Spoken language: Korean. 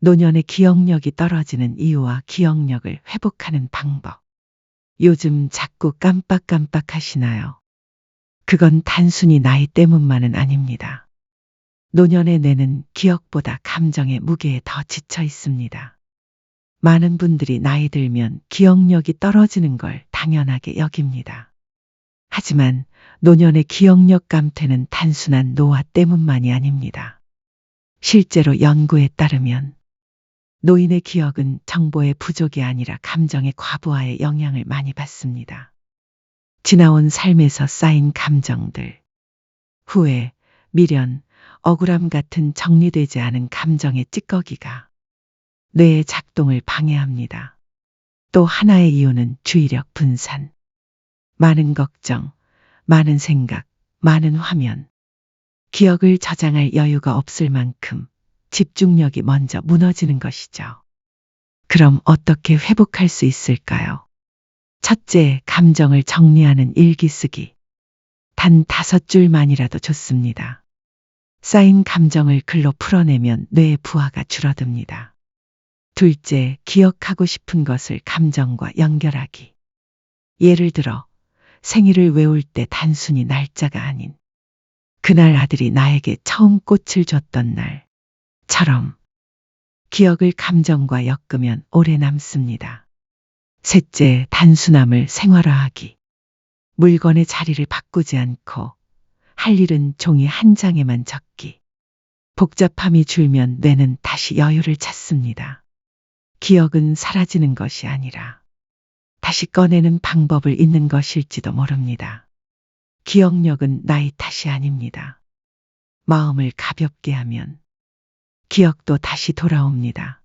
노년의 기억력이 떨어지는 이유와 기억력을 회복하는 방법. 요즘 자꾸 깜빡깜빡 하시나요? 그건 단순히 나이 때문만은 아닙니다. 노년의 뇌는 기억보다 감정의 무게에 더 지쳐 있습니다. 많은 분들이 나이 들면 기억력이 떨어지는 걸 당연하게 여깁니다. 하지만 노년의 기억력 감퇴는 단순한 노화 때문만이 아닙니다. 실제로 연구에 따르면 노인의 기억은 정보의 부족이 아니라 감정의 과부하의 영향을 많이 받습니다. 지나온 삶에서 쌓인 감정들, 후회, 미련, 억울함 같은 정리되지 않은 감정의 찌꺼기가 뇌의 작동을 방해합니다. 또 하나의 이유는 주의력 분산. 많은 걱정, 많은 생각, 많은 화면. 기억을 저장할 여유가 없을 만큼 집중력이 먼저 무너지는 것이죠. 그럼 어떻게 회복할 수 있을까요? 첫째, 감정을 정리하는 일기 쓰기. 단 다섯 줄만이라도 좋습니다. 쌓인 감정을 글로 풀어내면 뇌의 부하가 줄어듭니다. 둘째, 기억하고 싶은 것을 감정과 연결하기. 예를 들어, 생일을 외울 때 단순히 날짜가 아닌, 그날 아들이 나에게 처음 꽃을 줬던 날 처럼, 기억을 감정과 엮으면 오래 남습니다. 셋째, 단순함을 생활화하기. 물건의 자리를 바꾸지 않고, 할 일은 종이 한 장에만 적기. 복잡함이 줄면 뇌는 다시 여유를 찾습니다. 기억은 사라지는 것이 아니라 다시 꺼내는 방법을 잊는 것일지도 모릅니다. 기억력은 나이 탓이 아닙니다. 마음을 가볍게 하면 기억도 다시 돌아옵니다.